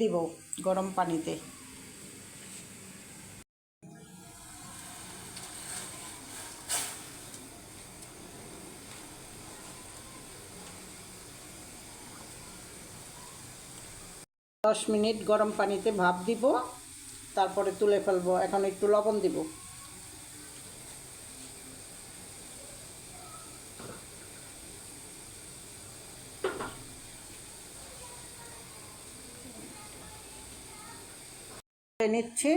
দিব গরম পানিতে। দশ মিনিট গরম পানিতে ভাপ দিব, তারপরে তুলে ফেলব। এখন একটু লবণ দিব। নিচ্ছি,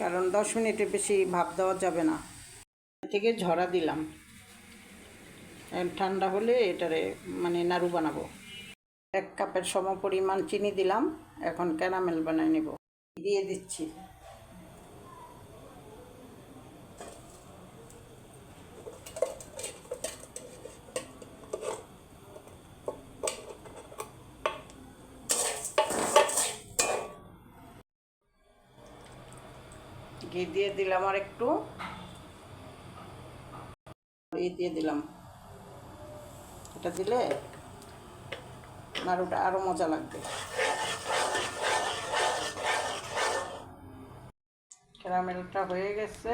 কারণ দশ মিনিটের বেশি ভাপ দেওয়া যাবে না। থেকে ঝরা দিলাম। ঠান্ডা হলে এটারে মানে নাড়ু বানাবো। এক কাপের সম পরিমাণ চিনি দিলাম, এখন ক্যারামেল বানাই নেব। দিয়ে দিচ্ছি। ঘি দিয়ে দিলাম আর একটু। দিয়ে দিলাম। এটা দিলে নাড়ুটা আরও মজা লাগবে। ক্যারামেলটা হয়ে গেছে।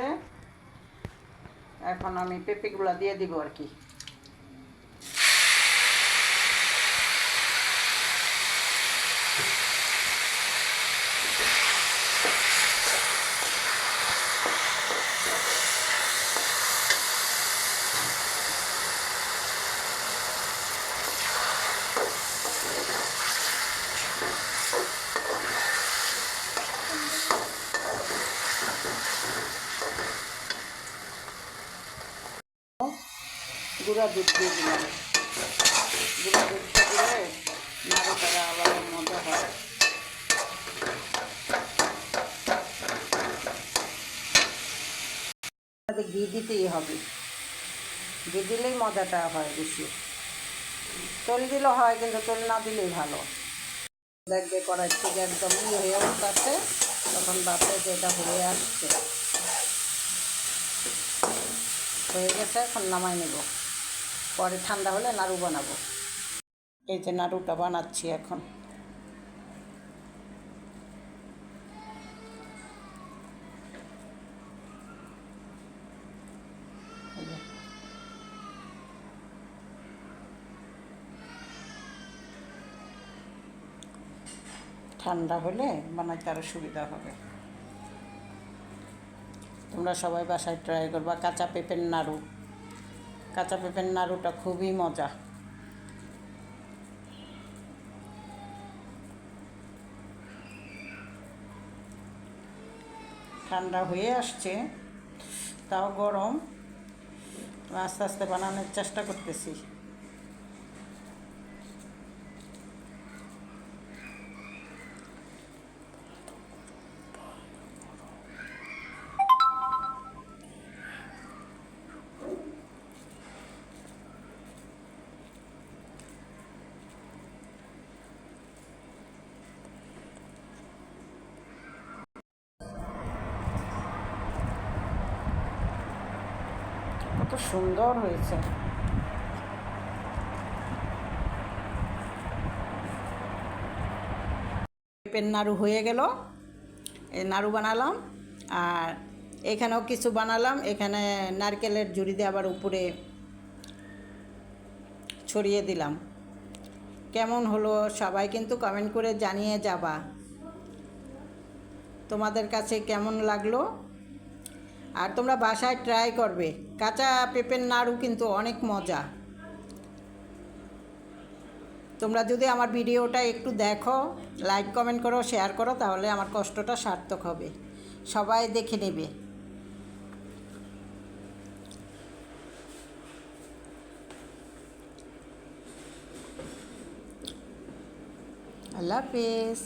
এখন আমি পেঁপেগুলা দিয়ে দিব আর কি। গুঁড়া দুধ দিয়ে দিলাম। গুঁড়া দুধটা দিলে নাড়ুটা আবার মজা হয়। ঘি দিতেই হবে। ঘি দিলেই মজাটা হয় বেশি। তেল দিলেও হয়, কিন্তু তেল না দিলেই ভালো। দেখবে কড়াই থেকে একদম ই হয়ে উঠতেছে, তখন বাপে যেটা হয়ে আসছে। হয়ে গেছে, এখন নামাই নেব। পরে ঠান্ডা হলে নাড়ু বানাবো। এই যে নাড়ুটা বানাচ্ছি এখন। ঠান্ডা হলে বানাইতে আরও সুবিধা হবে। তোমরা সবাই বাসায় ট্রাই করবা কাঁচা পেঁপের নাড়ু। কাঁচা পেঁপের নাড়ুটা খুবই মজা। ঠান্ডা হয়ে আসছে, তাও গরম। আস্তে আস্তে বানানোর চেষ্টা করতেছি। সুন্দর হয়েছে। পেঁপের নাড়ু হয়ে গেল। নাড়ু বানালাম। আর এখানেও কিছু বানালাম। এখানে নারকেলের জুড়ি দিয়ে আবার উপরে ছড়িয়ে দিলাম। কেমন হলো সবাই কিন্তু কমেন্ট করে জানিয়ে যাবা। তোমাদের কাছে কেমন লাগল? আর তোমরা বাসায় ট্রাই করবে। কাঁচা পেঁপের নাড়ু কিন্তু অনেক মজা। তোমরা যদি আমার ভিডিওটা একটু দেখো লাইক কমেন্ট করো শেয়ার করো, তাহলে আমার কষ্টটা সার্থক হবে। সবাই দেখে নেবে। আল্লাহ হাফেজ।